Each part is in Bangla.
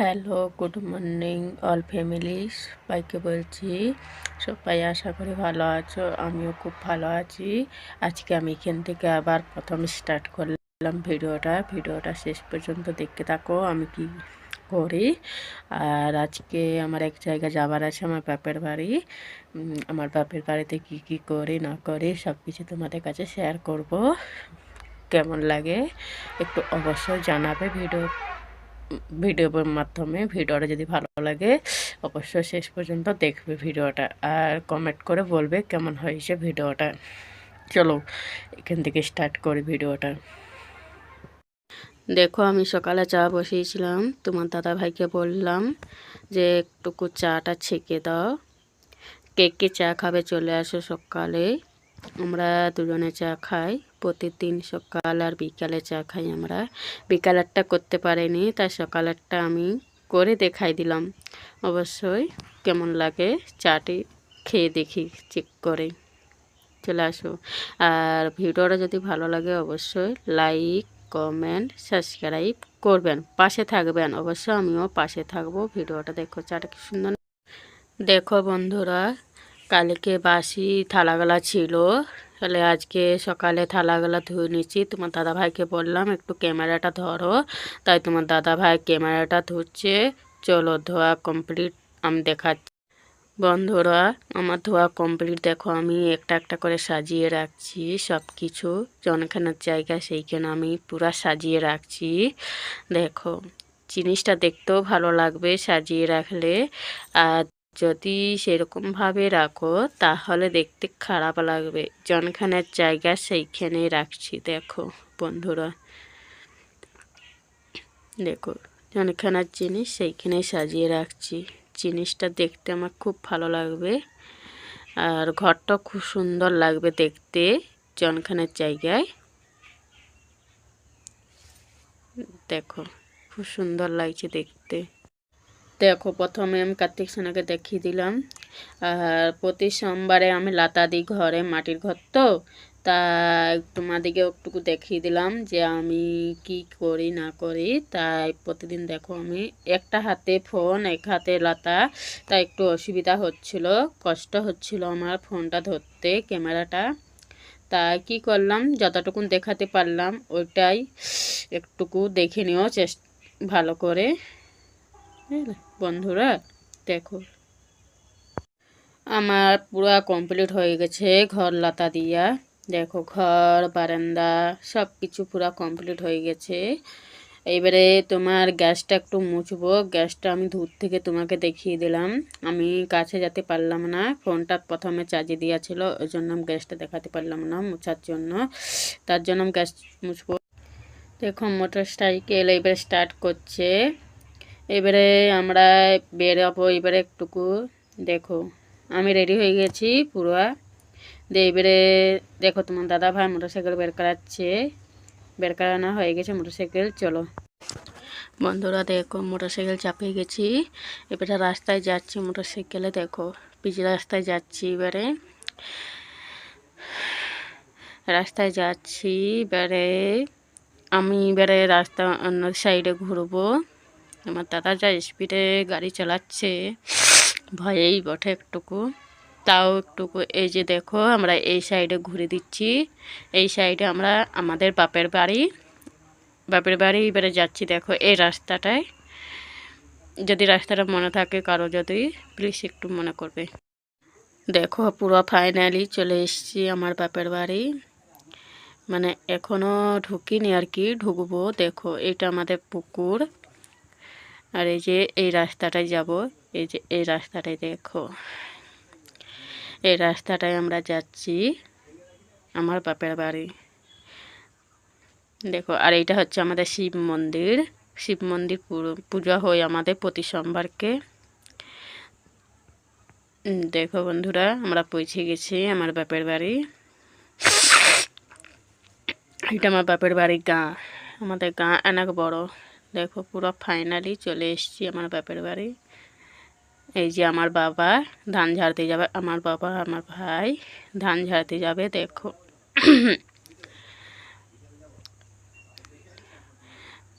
Hello good morning all family সবাইকে বলছি, সবাই আশা করি ভালো আছো, আমিও খুব ভালো আছি। আজকে আমি এখান থেকে আবার প্রথম স্টার্ট করলাম ভিডিওটা। ভিডিওটা শেষ পর্যন্ত দেখতে থাকো, আমি কি করি? আর আজকে আমার এক জায়গা যাবার আছে, আমার বাপের বাড়ি। আমার বাপের বাড়িতে কি কি করি, না করি সব কিছু তোমাদের কাছে শেয়ার করব। কেমন লাগে, একটু অবশ্যই জানাবে ভিডিও ভিডিওর মাধ্যমে, ভিডিওটা যদি ভালো লাগে, অবশ্যই শেষ পর্যন্ত দেখবে ভিডিওটা। আর কমেন্ট করে বলবে কেমন হয়েছে ভিডিওটা। চলো, এখান থেকে স্টার্ট করি ভিডিওটা। দেখো, আমি সকালে চা বসিয়েছিলাম। তোমার দাদা ভাইকে বললাম যে, একটুকু চাটা ছেঁকে দাও। কে কে চা খাবে চলে আসো সকালে। আমরা দুজনে চা খাই। প্রতিদিন সকাল আর বিকালে চা খাই আমরা। বিকাল বিকালেরটা করতে পারিনি, তাই সকাল সকালেরটা আমি করে দেখাই দিলাম। অবশ্যই কেমন লাগে চাটি খেয়ে দেখি চেক করে। চলে আসো। আর ভিডিওটা যদি ভালো লাগে অবশ্যই লাইক কমেন্ট সাবস্ক্রাইব করবেন। পাশে থাকবেন। অবশ্যই আমিও পাশে থাকব। ভিডিওটা দেখো, চাটা কি সুন্দর। দেখো বন্ধুরা, কালকে বাসি থালাগুলা ছিল। তাহলে আজকে সকালে থালাগুলা ধুয়ে নিচ্ছি। তোমার দাদা ভাইকে বললাম, একটু ক্যামেরাটা ধরো। তাই তোমার দাদা ভাই ক্যামেরাটা ধরছে। চলো ধোয়া কমপ্লিট, আমি দেখাচ্ছি। বন্ধুরা, আমার ধোয়া কমপ্লিট দেখো, আমি একটা একটা করে সাজিয়ে রাখছি সব কিছু জনখানের জায়গা সেইখানে আমি পুরা সাজিয়ে রাখছি। দেখো, জিনিসটা দেখতেও ভালো লাগবে সাজিয়ে রাখলে। আর যদি সেরকমভাবে রাখো, তাহলে দেখতে খারাপ লাগবে। জনখানের জায়গা সেইখানে রাখছি। দেখো বন্ধুরা। দেখো, জনখানার জিনিস সেইখানে সাজিয়ে রাখছি। জিনিসটা দেখতে আমার খুব ভালো লাগবে। আর ঘরটা খুব সুন্দর লাগবে দেখতে জনখানের জায়গায়। দেখো, খুব সুন্দর লাগছে দেখতে। দেখো প্রথমে আমি কার্তিক সোনাকে দেখিয়ে দিলাম। আর প্রতি সোমবারে আমি লাতা দিই ঘরে মাটির ঘর তো তা তোমাদেরকে একটুকু দেখিয়ে দিলাম যে আমি কি করি, না করি। তাই প্রতিদিন দেখো আমি একটা হাতে ফোন, এক হাতে লাতা, তাই একটু অসুবিধা হচ্ছিল, কষ্ট হচ্ছিল আমার ফোনটা ধরতে, ক্যামেরাটা। তাই কি করলাম, যতটুকুন দেখাতে পারলাম, ওইটাই একটুকু দেখে নিও চেষ্টা, ভালো করে। বন্ধুরা, দেখো। আমার পুরো কমপ্লিট হয়ে গেছে ঘর লাতা দিয়া। দেখো, ঘর, বারান্দা সব কিছু পুরো কমপ্লিট হয়ে গেছে। এবারে তোমার গ্যাসটা একটু মুছবো। গ্যাসটা আমি দূর থেকে তোমাকে দেখিয়ে দিলাম। আমি কাছে যেতে পারলাম না। ফোনটা প্রথমে চার্জে দেওয়া ছিল, ওই জন্য আমি গ্যাসটা দেখাতে পারলাম না মুছার জন্য। তার জন্য আমি গ্যাস মুছবো। দেখো মোটর সাইকেল এবারে স্টার্ট করছে। এবারে আমরা বেরোবো এবারে একটুকু। দেখো, আমি রেডি হয়ে গেছি পুরো দিয়ে এবারে দেখো তোমার দাদা ভাই মোটরসাইকেল বের করাচ্ছে। বের করানো হয়ে গেছে মোটরসাইকেল চলো। বন্ধুরা, দেখো মোটরসাইকেল চাপিয়ে গেছি। এবারে রাস্তায় যাচ্ছি মোটরসাইকেলে দেখো, পিচ রাস্তায় যাচ্ছি এবারে। রাস্তায় যাচ্ছি, এবারে আমি এবারে রাস্তা অন্য সাইডে ঘুরবো। আমার দাদা যা স্পিডে গাড়ি চালাচ্ছে, ভয়েই বটে একটুকু। তাও একটুকু, এই যে দেখো, আমরা এই সাইডে ঘুরে দিচ্ছি। এই সাইডে আমরা আমাদের বাপের বাড়ি। বাপের বাড়ি, এবারে যাচ্ছি দেখো এই রাস্তাটায়। যদি রাস্তাটা মনে থাকে কারও যদি প্লিজ একটু মনে করবে। দেখো, পুরো ফাইনালি চলে এসেছি আমার বাপের বাড়ি। মানে এখনও ঢুকিনি আর কি, ঢুকবো। দেখো, এটা আমাদের পুকুর। আর এই যে এই রাস্তাটায় যাব, এই যে এই রাস্তাটায় দেখো। এই রাস্তাটায় আমরা যাচ্ছি আমার বাপের বাড়ি। দেখো, আর এইটা হচ্ছে আমাদের শিব মন্দির। শিব মন্দির পূজা হয় আমাদের প্রতি সোমবারকে। দেখো বন্ধুরা, আমরা পৌঁছে গেছি আমার বাপের বাড়ি। এটা আমার বাপের বাড়ি গাঁ, আমাদের গাঁ অনেক বড়। দেখো পুরো ফাইনালি চলে এসেছি আমার বাপের বাড়ি। এই যে আমার বাবা ধান ঝাড়তে যাবে, আমার বাবা, আমার ভাই ধান ঝাড়তে যাবে, দেখো।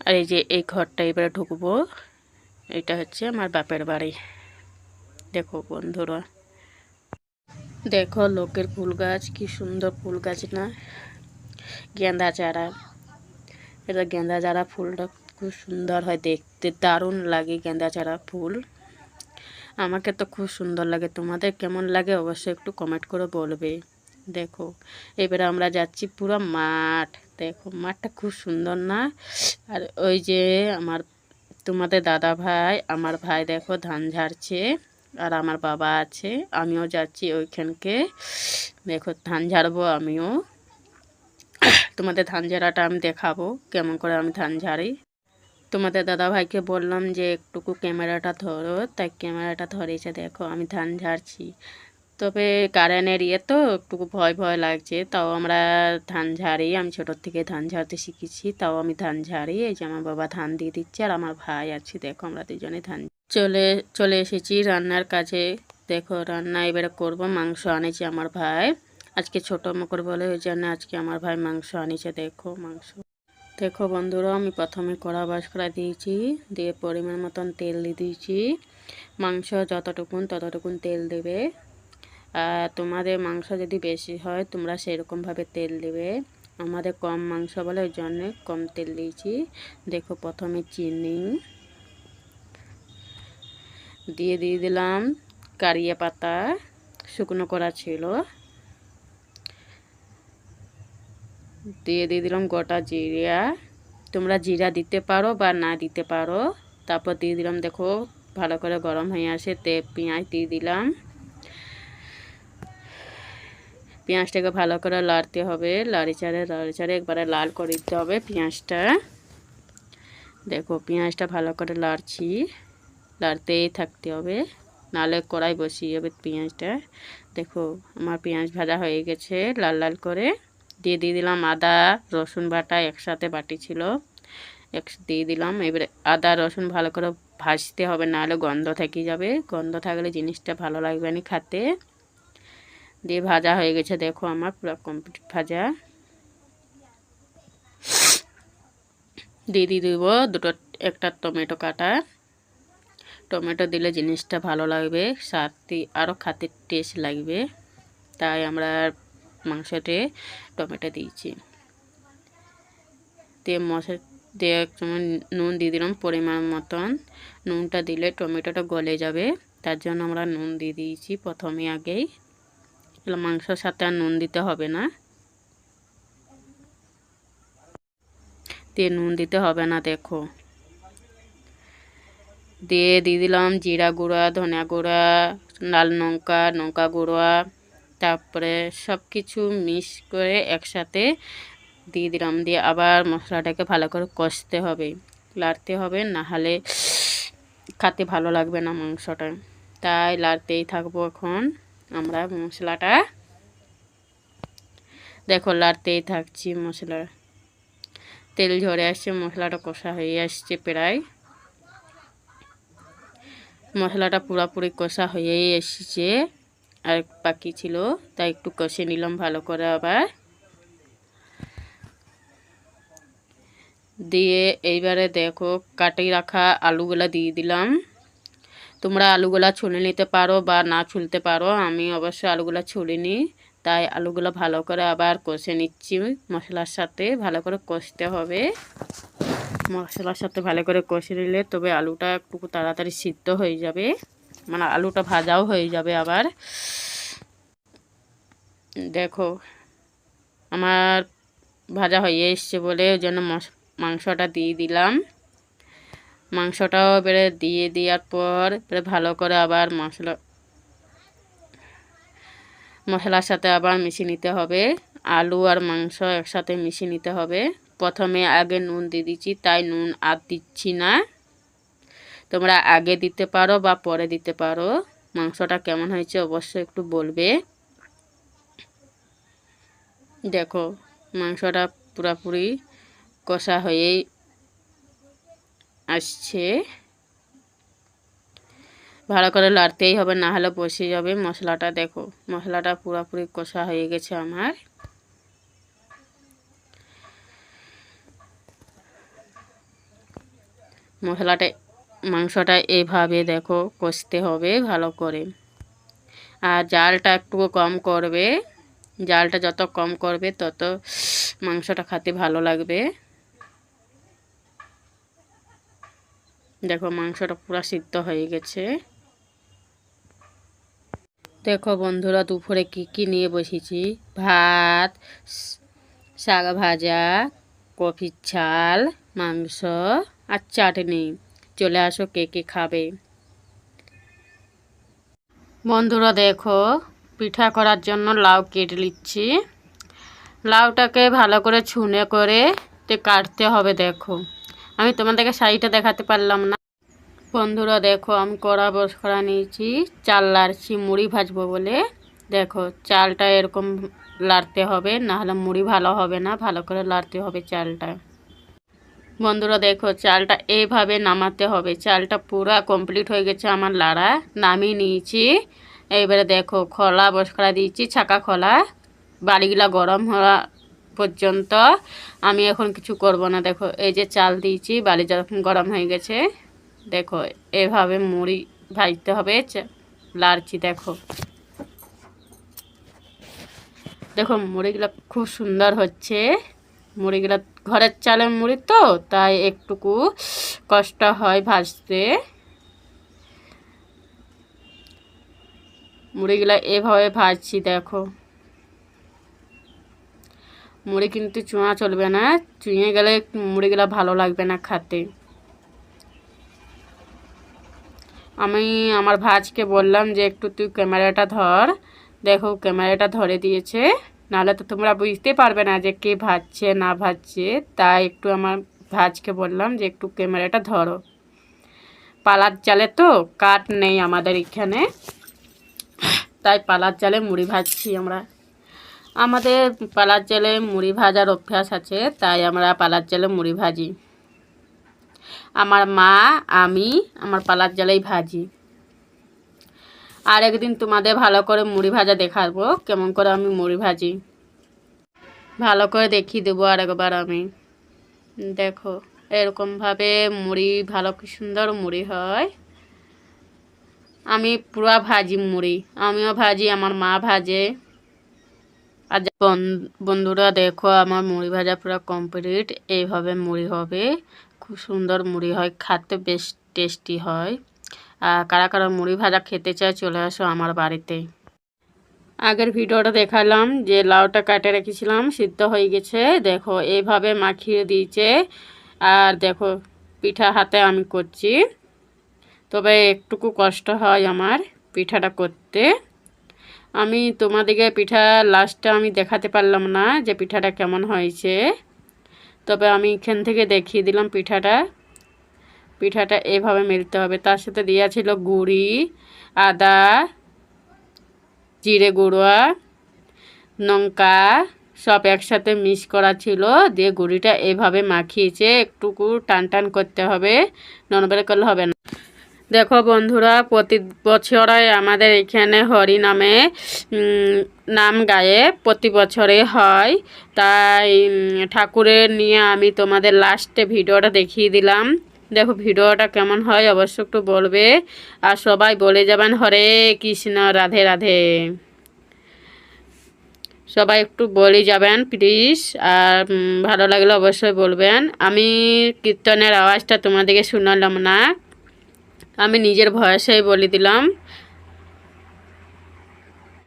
আর এই যে এই ঘরটা এবারে ঢুকবো, এটা হচ্ছে আমার বাপের বাড়ি। দেখো বন্ধুরা, দেখো লোকের ফুল গাছ, কি সুন্দর ফুল গাছ না। গেঁদা চারা, এটা গেঁদা চারা ফুলটা খুব সুন্দর হয় দেখতে, দারুণ লাগে গেঁদা চারা ফুল। আমাকে তো খুব সুন্দর লাগে, তোমাদের কেমন লাগে অবশ্যই একটু কমেন্ট করে বলবে। দেখো, এবারে আমরা যাচ্ছি পুরো মাঠ। দেখো, মাঠটা খুব সুন্দর না? আর ওই যে আমার, তোমাদের দাদা ভাই, আমার ভাই দেখো ধান ঝাড়ছে, আর আমার বাবা আছে, আমিও যাচ্ছি ওইখানকে। দেখো, ধান ঝাড়বো আমিও। তোমাদের ধান ঝাড়াটা আমি দেখাবো, কেমন করে আমি ধান ঝাড়ি। তোমাদের দাদা ভাইকে বললাম যে, একটুকু ক্যামেরাটা ধরো। তাই ক্যামেরাটা ধরেছে, দেখো, আমি ধান ঝাড়ছি। তবে কারেন্টের ইয়ে তো একটু ভয় ভয় লাগছে। তাও আমরা ধান ঝাড়ি, আমি ছোটোর থেকে ধান ঝাড়তে শিখেছি। তাও আমি ধান ঝাড়ি, এই যে আমার বাবা ধান দিয়ে দিচ্ছে আর আমার ভাই আছে, দেখো, আমরা দুজনে ধান চলে চলে এসেছি রান্নার কাজে। দেখো, রান্না এবারে করব, মাংস আনেছে আমার ভাই। আজকে ছোটো মকর বলে, ওই জন্য আজকে আমার ভাই মাংস আনিছে, দেখো, মাংস। দেখো বন্ধুরা, আমি প্রথমে কড়া বাস করা দিয়েছি, দিয়ে পরিমাণ মতন তেল দিয়ে দিয়েছি। মাংস যতটুকুন ততটুকুন তেল দেবে। আর তোমাদের মাংস যদি বেশি হয়, তোমরা সেরকমভাবে তেল দেবে। আমাদের কম মাংস বলে ওই জন্য কম তেল দিয়েছি। দেখো প্রথমে চিনি দিয়ে দিয়ে দিলাম। কারিয়া পাতা, শুকনো করা ছিল। দিয়ে দিয়ে দিলাম গোটা জিরা। তোমরা জিরা দিতে পারো বা না দিতে পারো। তারপর দিয়ে দিলাম, দেখো, ভালো করে গরম হয়ে আসে তে পেঁয়াজ দিয়ে দিলাম। পেঁয়াজটাকে ভালো করে লাড়তে হবে। লাড়ি চাড়ে লাড়ি চাড়ে একবারে লাল করে দিতে হবে পেঁয়াজটা। দেখো, পেঁয়াজটা ভালো করে লাড়ছি। লাড়তেই থাকতে হবে। নালে কড়াই বসিয়ে যাবে পেঁয়াজটা। দেখো, আমার পেঁয়াজ ভাজা হয়ে গেছে লাল লাল করে। দিয়ে দিয়ে দিলাম আদা, রসুন বাটা একসাথে বাটি ছিল। এক দিয়ে দিলাম। এবারে আদা, রসুন ভালো করে ভাজতে হবে, নাহলে গন্ধ থেকে যাবে। গন্ধ থাকলে জিনিসটা ভালো লাগবে না খাতে। দিয়ে ভাজা হয়ে গেছে, দেখো আমার পুরো কমপ্লিট ভাজা। দিয়ে দিয়ে দিব দুটো, একটা টমেটো কাটা। টমেটো দিলে জিনিসটা ভালো লাগবে, সাথে আরও খাতে টেস্ট লাগবে। তাই আমরা মাংসতে টমেটো দিয়েছি। দিয়ে মশলা দিয়ে যেমন নুন দিয়ে দিলাম, পরিমাণ মতন। নুনটা দিলে টমেটোটা গলে যাবে। তার জন্য আমরা নুন দিয়ে দিয়েছি প্রথমে আগেই। মাংসর সাথে আর নুন দিতে হবে না। দিয়ে নুন দিতে হবে না, দেখো। দিয়ে দিয়ে দিলাম জিরা গুঁড়া, ধনিয়া গুঁড়া, লাল লঙ্কা লঙ্কা গুঁড়া। তারপরে সব কিছু মিক্স করে একসাথে দিয়ে দিলাম। দিয়ে আবার মশলাটাকে ভালো করে কষতে হবে, লাড়তে হবে, না হলে খাতে ভালো লাগবে না মাংসটা। তাই লাড়তেই থাকব এখন আমরা মশলাটা। দেখো লাড়তেই থাকছি মশলা। তেল ঝরে আসছে, মশলাটা কষা হয়ে আসছে প্রায়। মশলাটা পুরোপুরি কষা হয়েই এসেছে। আর বাকি ছিল, তাই একটু কষে নিলাম ভালো করে আবার। দিয়ে এইবারে দেখো কাটি রাখা আলুগুলা দিয়ে দিলাম। তোমরা আলুগুলা ছুলে নিতে পারো বা না ছুলতে পারো, আমি অবশ্যই আলুগুলা ছুলিনি, তাই আলুগুলো ভালো করে আবার কষে নিচ্ছি মশলার সাথে, ভালো করে কষতে হবে। মশলার সাথে ভালো করে কষে নিলে তবে আলুটা একটু তাড়াতাড়ি সিদ্ধ হয়ে যাবে। মানে আলুটা ভাজাও হয়ে যাবে আবার। দেখো, আমার ভাজা হয়ে এসছে বলে ওই জন্য মাংসটা দিয়ে দিলাম। মাংসটাও এবারে দিয়ে দেওয়ার পর এবারে ভালো করে আবার মশলা, মশলার সাথে আবার মিশিয়ে নিতে হবে। আলু আর মাংস একসাথে মিশিয়ে নিতে হবে। প্রথমে আগে নুন দিয়ে দিচ্ছি, তাই নুন আর দিচ্ছি না। তোমরা আগে দিতে পারো বা পরে দিতে পারো। মাংসটা কেমন হয়েছে অবশ্যই একটু বলবে। দেখো, মাংসটা পুরোপুরি কষা হয়েই আসছে। ভালো করে লাড়তেই হবে, না হলে বসে যাবে মশলাটা। দেখো, মশলাটা পুরোপুরি কষা হয়ে গেছে আমার। মশলাটা মাংসটা এভাবে দেখো কষতে হবে ভালো করে। আর জালটা একটু কম করবে। জালটা যত কম করবে তত মাংসটা খেতে ভালো লাগবে। দেখো মাংসটা পুরো সিদ্ধ হয়ে গেছে। দেখো বন্ধুরা দুপুরে কি কি নিয়ে বসেছি? ভাত, শাক ভাজা, কফির ছাল মাংস আর চাটনি। চলে আসো, কে কে খাবে। বন্ধুরা দেখো, পিঠা করার জন্য লাউ কেটে নিচ্ছি। লাউটাকে ভালো করে ছুনে করে কাটতে হবে, দেখো। আমি তোমাদেরকে শাড়িটা দেখাতে পারলাম না। বন্ধুরা দেখো, আমি কড়া বস করা নিয়েছি। চাল লাড়ছি, মুড়ি ভাজবো বলে। দেখো, চালটা এরকম লাড়তে হবে, নাহলে মুড়ি ভালো হবে না, ভালো করে লাড়তে হবে চালটা। বন্ধুরা দেখো, চালটা এইভাবে নামাতে হবে। চালটা পুরা কমপ্লিট হয়ে গেছে আমার লাড়া। নামিয়ে নিয়েছি। এইবারে দেখো, খোলা বসকরা দিয়েছি, ছাকা খোলা। বাড়িগুলা গরম হওয়া পর্যন্ত আমি এখন কিছু করব না। দেখো, এই যে চাল দিয়েছি বাড়ি যখন গরম হয়ে গেছে, দেখো, এভাবে মুড়ি ভাজতে হবে। লাড়ছি, দেখো। দেখো, মুড়িগুলো খুব সুন্দর হচ্ছে। মুড়িগুলো ঘরের চালের মুড়ি তো, তাই একটুকু কষ্ট হয় ভাজতে। মুড়িগুলো এভাবে ভাজছি, দেখো। মুড়ি কিন্তু চুঁয়া চলবে না, চুঁয়ে গেলে মুড়িগুলো ভালো লাগবে না খেতে। আমি আমার ভাজকে বললাম যে, একটু তুই ক্যামেরাটা ধর। দেখো, ক্যামেরাটা ধরে দিয়েছে। নাহলে তো তোমরা বুঝতে পারবে না যে কে ভাজছে, না ভাজছে। তাই একটু আমার ভাজকে বললাম যে একটু ক্যামেরাটা ধরো। পালার জালে তো কাঠ নেই আমাদের এখানে। তাই পালার জালে মুড়ি ভাজছি আমরা। আমাদের পালার জালে মুড়ি ভাজার অভ্যাস আছে, তাই আমরা পালার জালে মুড়ি ভাজি। আমার মা, আমি, আমার পালার জালেই ভাজি। আর একদিন তোমাদের ভালো করে মুড়ি ভাজা দেখাবো। কেমন করে আমি মুড়ি ভাজি। ভালো করে দেখিয়ে দেবো আর একবার আমি। দেখো এরকমভাবে মুড়ি, ভালো কি সুন্দর মুড়ি হয়। আমি পুরো ভাজি মুড়ি। আমিও ভাজি, আমার মা ভাজে। আর বন্ধুরা দেখো, আমার মুড়ি ভাজা পুরো কমপ্লিট এইভাবে মুড়ি হবে। খুব সুন্দর মুড়ি হয়, খাতে বেশ টেস্টি হয়। কারা কারা মুড়ি ভাজা খেতে চায় চলে আসো আমার বাড়িতে। আগের ভিডিওটা দেখালাম যে লাউটা কাটে রেখেছিলাম, সিদ্ধ হয়ে গেছে। দেখো এইভাবে মাখিয়ে দিয়েছে। আর দেখো, পিঠা হাতে আমি করছি। তবে একটুকু কষ্ট হয় আমার পিঠাটা করতে। আমি তোমাদেরকে পিঠা লাস্টটা আমি দেখাতে পারলাম না যে পিঠাটা কেমন হয়েছে। তবে আমি এখান থেকে দেখিয়ে দিলাম পিঠাটা। পিঠাটা এভাবে মেলতে হবে। তার সাথে দেওয়া ছিল গুড়ি, আদা, জিরে গুঁড়া, লঙ্কা, সব একসাথে মিক্স করা ছিল। দিয়ে গুঁড়িটা এভাবে মাখিয়েছে, একটুকু টান টান করতে হবে ননবেল করলে হবে না। দেখো বন্ধুরা, প্রতি বছরে আমাদের এখানে হরি নামে নাম গায়ে প্রতি বছরে হয়। তাই ঠাকুরের নিয়ে আমি তোমাদের লাস্টে ভিডিওটা দেখিয়ে দিলাম। দেখো ভিডিওটা কেমন হয় অবশ্য একটু বলবে। আর সবাই বলে যাবেন, হরে কৃষ্ণ, রাধে রাধে। সবাই একটু বলে যাবেন প্লিজ আর ভালো লাগলে অবশ্যই বলবেন। আমি কীর্তনের আওয়াজটা তোমাদেরকে শুনালাম না। আমি নিজের ভয়েসেই বলে দিলাম।